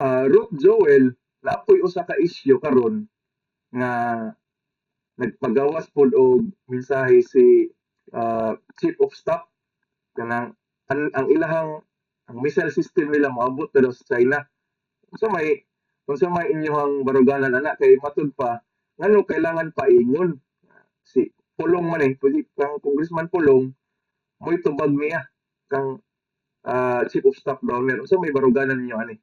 uh, Ruth Joel naapoy usa ka isyu karon nga nagpagawas pod og mensahe si uh, Chief of Staff kanang ang, ang ilahang ang missile system nila moabot na sa China. So may kung sa may inyong baruganan ana kay matud pa ngano kailangan pa ingon si Pulong man eh pwede kang congressman Pulong mo itubag niya kang uh, chief of staff Browner. So may baruganan ninyo ani.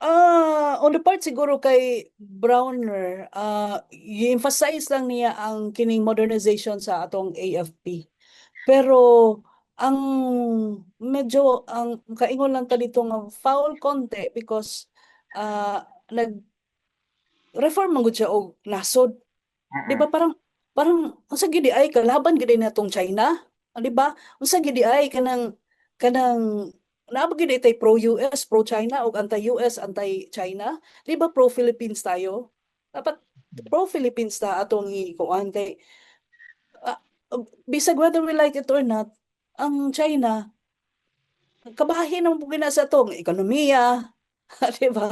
Ah, on the part siguro kay Browner, ah i-emphasize lang niya ang kining modernization sa atong AFP. Pero ang medyo ang kaingon lang ta dito nga foul konti because ah nag reform man gud siya og nasod. Di ba parang parang unsa gid ay kalaban gid natong China? Di ba? Unsa gid ay kanang kanang Naaba gyud tay pro-US, pro-China o anti-US, anti-China. Di ba pro-Philippines tayo? Dapat pro-Philippines ta atong ikuan kay uh, bisag whether we like it or not, ang China kabahin ang gina sa atong ekonomiya, di ba?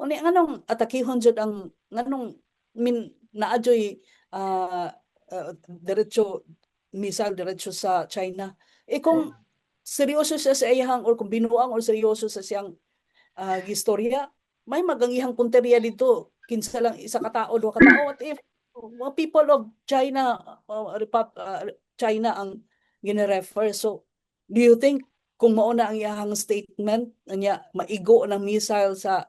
Uni nganong atakihon jud ang nganong min naadyoy uh, uh, diretso misal diretso sa China. Eh kung seryoso siya sa iyang or kung binuang or seryoso sa siyang uh, gistorya, may magangihang punteriya dito. Kinsa lang isa ka tao, duha ka tao. What if uh, people of China, uh, Repub uh, China ang gine-refer? So, do you think kung mauna ang iyang statement niya maigo ng missile sa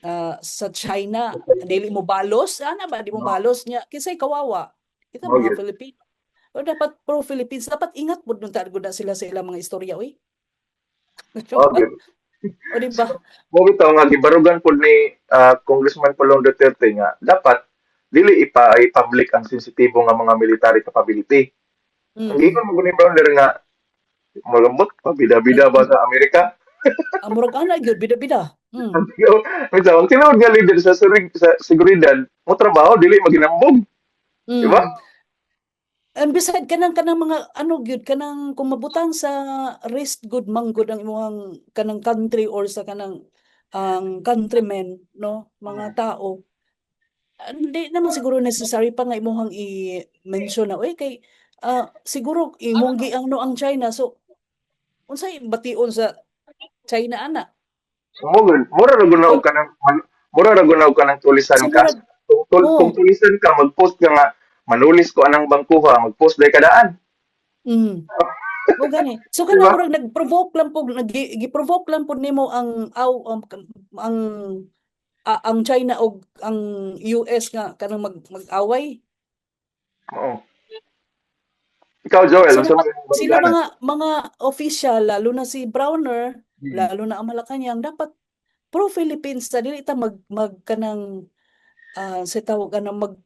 uh, sa China, dili mo balos, ana ba di mo balos niya? Kinsay kawawa? Kita mga Filipino. O dapat pro-Philippines, dapat ingat po nung targo na sila sa ilang mga istorya, uy. Okay. o di ba? Mo bitaw nga gibarugan po ni uh, Congressman Pulong Duterte nga dapat dili ipa i-public ang sensitibo nga mga military capability. Mm. Ang ingon mo ni Browner nga malambot pa bida-bida ba sa Amerika? Amurag ana gyud bida-bida. Mm. Minsan, ang tinawag nga leader sa, sa seguridad, mo trabaho dili maginambog. Mm. Di ba? And beside kanang kanang mga ano gyud kanang kung mabutang sa rest good man good ang imong kanang country or sa kanang ang countrymen no mga tao hindi naman siguro necessary pa nga imong i-mention na oy kay uh, siguro imong giang no ang China. So unsay bation sa China ana? Mura mura ra gunaw ka nang mura ra gunaw ka nang tulisan ka. Kung, kung tulisan ka mag-post nga manulis ko anang bangkuha, mag-post day kadaan. Mm. o gani. So kana diba? nag-provoke lang po, nag-provoke lang po nimo ang aw um, ang uh, ang China o ang US nga kanang mag, mag-away. Oo. Ikaw Joel, sila, mga, sila mga mga official lalo na si Browner, hmm. lalo na ang Malacanang dapat pro Philippines ta dili ta mag mag kanang uh, sa tawag kanang mag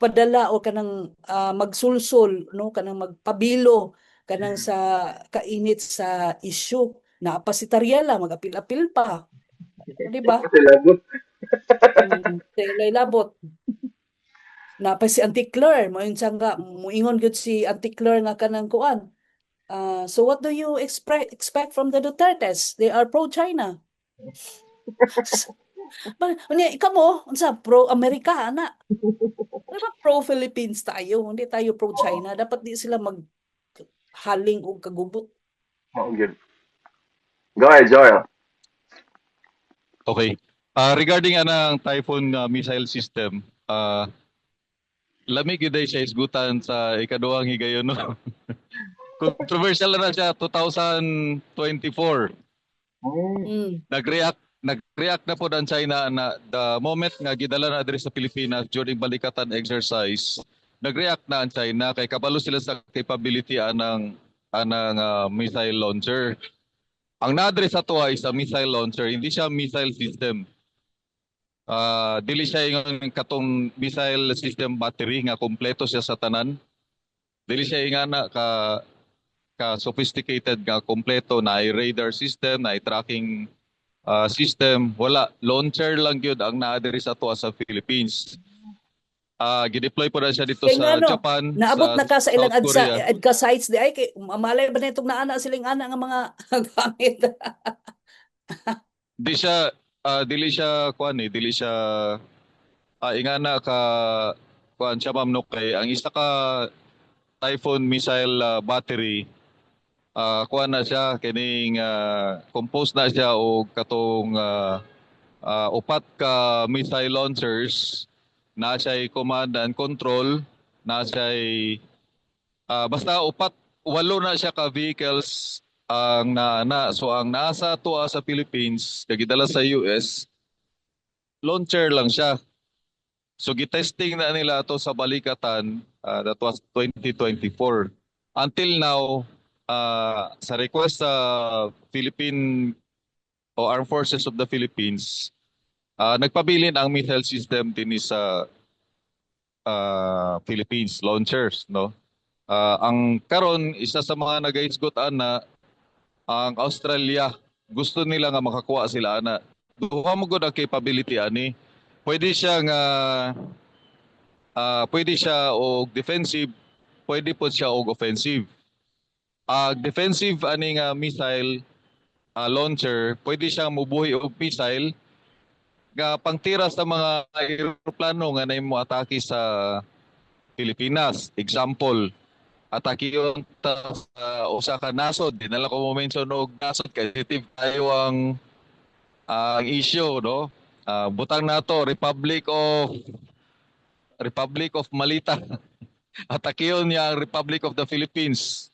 padala o kanang uh, magsulsol no kanang magpabilo kanang mm. sa kainit sa issue. Na pa si Tariela magapil-apil pa. Di ba? Sila labot. Na pa si Auntie Claire mo yun nga muingon gud si Auntie Claire nga kanang kuan. Uh, so what do you expect expect from the Dutertes? They are pro China Unya, ikaw mo, unsa pro-Amerika, ana. Dapat pro-Philippines tayo, hindi tayo pro-China. Dapat di sila mag haling o kagubot. Oh, good. Go ahead, Joel. Okay. Uh, regarding anang Typhoon uh, missile system, uh, lamig yun siya isgutan sa ikaduhang higayon. No? Controversial na siya 2024. Mm. Nag-react nag-react na po ang China na the moment nga gidala na diri sa Pilipinas during balikatan exercise, nag-react na ang China kay kabalo sila sa capability anang anang uh, missile launcher. Ang nadre sa tuwa is a missile launcher, hindi siya missile system. Uh, dili siya yung katong missile system battery nga kompleto siya sa tanan. Dili siya ingana ka ka sophisticated nga kompleto na radar system, na tracking uh, system, wala. Launcher lang yun ang naadiri sa to sa Philippines. Uh, gideploy po na siya dito Kaya sa ano, Japan, naabot sa na ka sa ilang adsa, adka sites di ay kay malay ba nitong naana siling ana nga mga gamit. di siya ah, dili siya kuan eh, dili siya ah, ingana ka kuan siya ma'am no kay ang isa ka Typhoon missile ah, battery ah kuan na siya kining ah, composed na siya og katong ah, ah, upat ka missile launchers. Na siya command and control. Na siya ah, basta upat walo na siya ka vehicles ang naana so ang nasa tuwa sa Philippines kagidala sa US launcher lang siya. So gitesting na nila to sa balikatan ah, that was 2024 until now ah, sa request sa Philippine o Armed Forces of the Philippines ah, nagpabilin ang missile system din sa ah, Philippines launchers no? Ah, ang karon isa sa mga nagaisgot na ang Australia gusto nila nga makakuha sila ana duha mo gud ang capability ani? Pwede siya nga ah, pwede siya og defensive pwede po siya og offensive ang defensive ani nga missile ah, launcher pwede siya mubuhi og missile. Nga pangtira sa mga eroplano nga naimo atake sa Pilipinas. Example atake yun ta sa usa ka nasod. Dinala ko mo mention og nasod kay sensitive tayo ang ang issue no? Ah, butang nato Republic of Republic of Malita. Atake yun niya Republic of the Philippines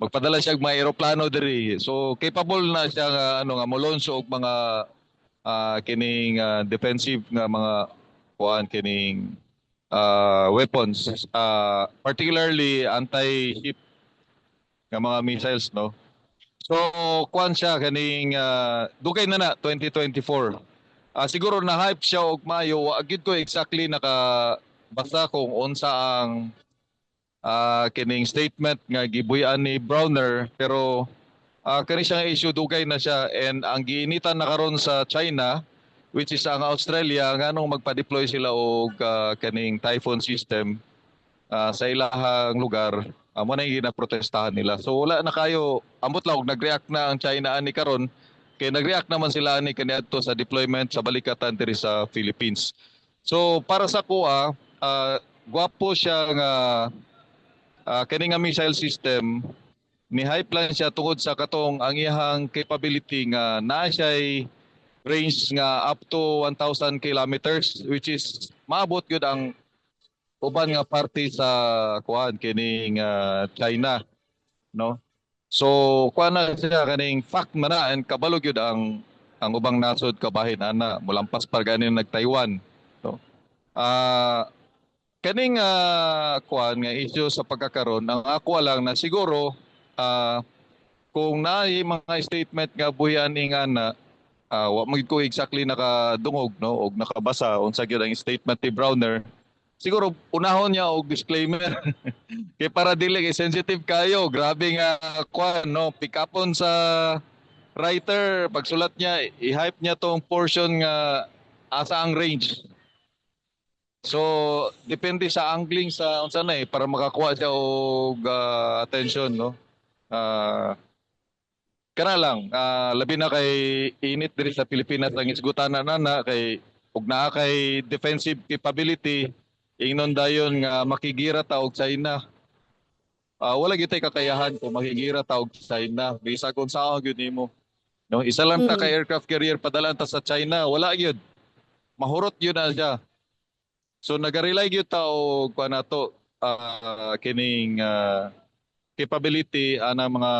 magpadala siya og mga diri so capable na siya nga ano nga molonso og mga ah, kining ah, defensive nga mga kuan kining uh, weapons, uh, particularly anti-ship nga mga missiles, no? So, kuan siya kaning uh, dugay na na 2024. Ah, siguro na hype siya og mayo, wa gyud ko exactly naka basta kung unsa ang ah, kining statement nga gibuyan ni Browner pero ah, kani siyang issue dugay na siya. And ang giinitan na karon sa China which is ang Australia nganong magpa-deploy sila og ah, kaning typhoon system ah, sa ilahang lugar amo na yung ginaprotestahan nila. So wala na kayo ambot lang og nag-react na ang China ani karon. Kay nag-react naman sila ani kaniadto sa deployment sa balikatan diri sa Philippines. So para sa kuha ah, gwapo siya nga ah, kani nga missile system ni hype lang siya tungod sa katong ang iyang capability nga naa siya'y range nga up to 1,000 kilometers which is maabot yun ang uban nga parte sa kuan kining ah, China no? So kuan na siya kaning fact man and kabalog yun ang ang ubang nasod kabahin ana mulampas pa ganin nag Taiwan no? Ah kaning ah, kuan nga issue sa pagkakaroon ang ako lang na siguro ah, kung naay mga statement nga buyan nga na ah wa magid ko exactly nakadungog no og nakabasa unsa gyud ang statement ni Browner siguro unahon niya og disclaimer. Kay para dili kay sensitive kayo grabe nga kwan no pick upon sa writer pagsulat niya i-hype niya tong portion nga asa ang range so depende sa angling sa unsa na eh para makakuha siya og ah, attention no? Ah kana lang. Ah, labi na kay init diri sa Pilipinas ang isgutan na na kay ug naa kay defensive capability ingnon dayon nga makigira ta og China. Ah, wala gyud tay kakayahan kung makigira ta og China. Bisa kung sao gyud nimo. No isa lang ta Mm. ka aircraft carrier padala ta sa China wala gyud. Mahurot gyud na siya so nagarely gyud ta og kuan nato ah, kining ah, capability ana mga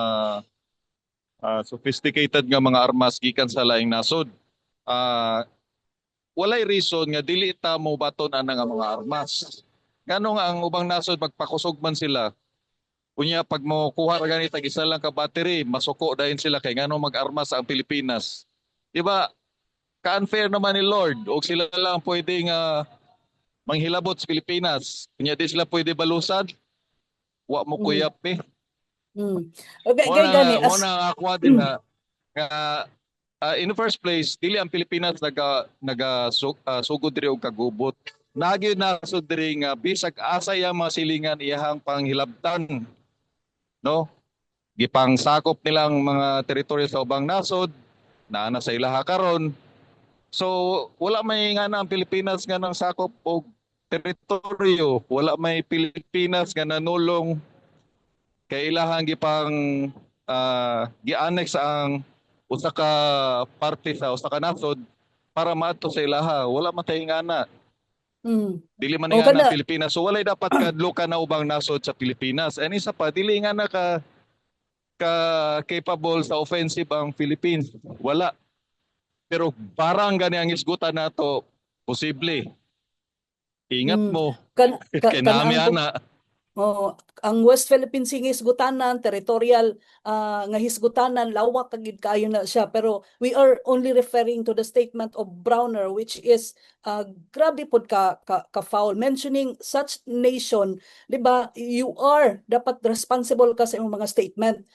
ah, sophisticated nga mga armas gikan sa laing nasod. Ah, walay reason nga dili ta mo baton ana nga mga armas. Ngano nga ang ubang nasod magpakusog man sila. Kunya pag mo kuha ra ganita isa lang ka battery, masuko dahin sila kay ngano mag-armas ang Pilipinas. Diba? Ka-unfair naman ni Lord o sila lang pwede nga manghilabot sa Pilipinas. Kunya di sila pwede balusan. Wa mo Mm. kuyap eh. Mm. Okay, gani as na ako din na nga ah, in the first place dili ang Pilipinas naga naga ah, sugod diri og kagubot. Nagi na sud diri nga bisag asa yang mga silingan iyahang panghilabtan. No? Gipang sakop nilang mga teritoryo sa ubang nasod na na sa ilaha karon So wala may nga na ang Pilipinas nga nang sakop og teritoryo, wala may Pilipinas nga nanulong kay ilahang gipang ah, gi-annex ang usa ka parte sa usa ka nasod para maadto sa ilaha. Wala man na. Mm. Dili man O, nga na Pilipinas. So walay dapat kadlo ka na ubang nasod sa Pilipinas. And isa pa, dili nga na ka ka capable sa offensive ang Philippines. Wala. Pero parang gani ang isgutan nato posible. Ingat Mm. mo Kan, ka, kay kanang nami tug- ana. Oo, ang West Philippine Sea nga hisgutanan, territorial ah, nga hisgutanan, lawak kagid kayo na siya. Pero we are only referring to the statement of Browner which is ah, grabe pod ka, ka, ka foul. Mentioning such nation, di ba, you are dapat responsible ka sa imong mga statement.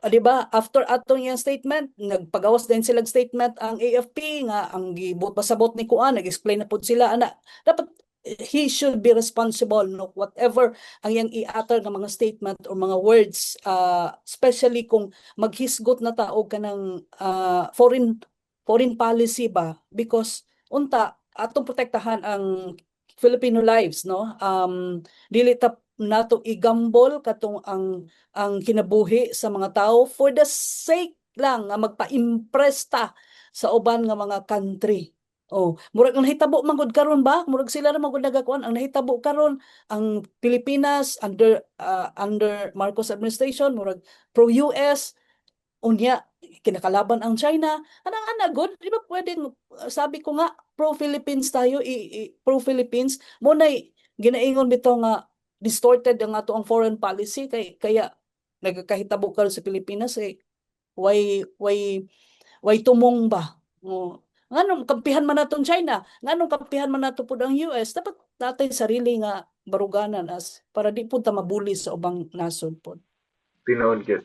Ah, di ba, after atong yung statement, nagpagawas din silang statement ang AFP nga ang gibot pasabot ni Kuan, nag-explain na pod sila ana. Dapat he should be responsible no? Whatever ang yang i-utter nga mga statement or mga words uh, especially kung maghisgot na tao ka ng uh, foreign foreign policy ba? Because unta atong protektahan ang Filipino lives no? Um dili ta nato igambol katong ang ang kinabuhi sa mga tao. For the sake lang nga magpa-impress ta sa uban nga mga country. Oh, murag ang nahitabo man gud karon ba? Murag sila na magud nagakuan. Ang nahitabo karon ang Pilipinas under ah, under Marcos administration murag pro US unya kinakalaban ang China. Anang ana good, di ba pwedeng uh, sabi ko nga pro Philippines tayo i, i- pro Philippines mo nay ginaingon bitaw nga distorted ang ato ang foreign policy kay kaya nagkahitabo karon sa Pilipinas kay why why why tumong ba? Oh, nganong kampihan man naton China, nganong kampihan man nato pud ang US, dapat natin sarili nga baruganan as para di pud ta mabuli sa ubang nasod pod. Tinood gyud.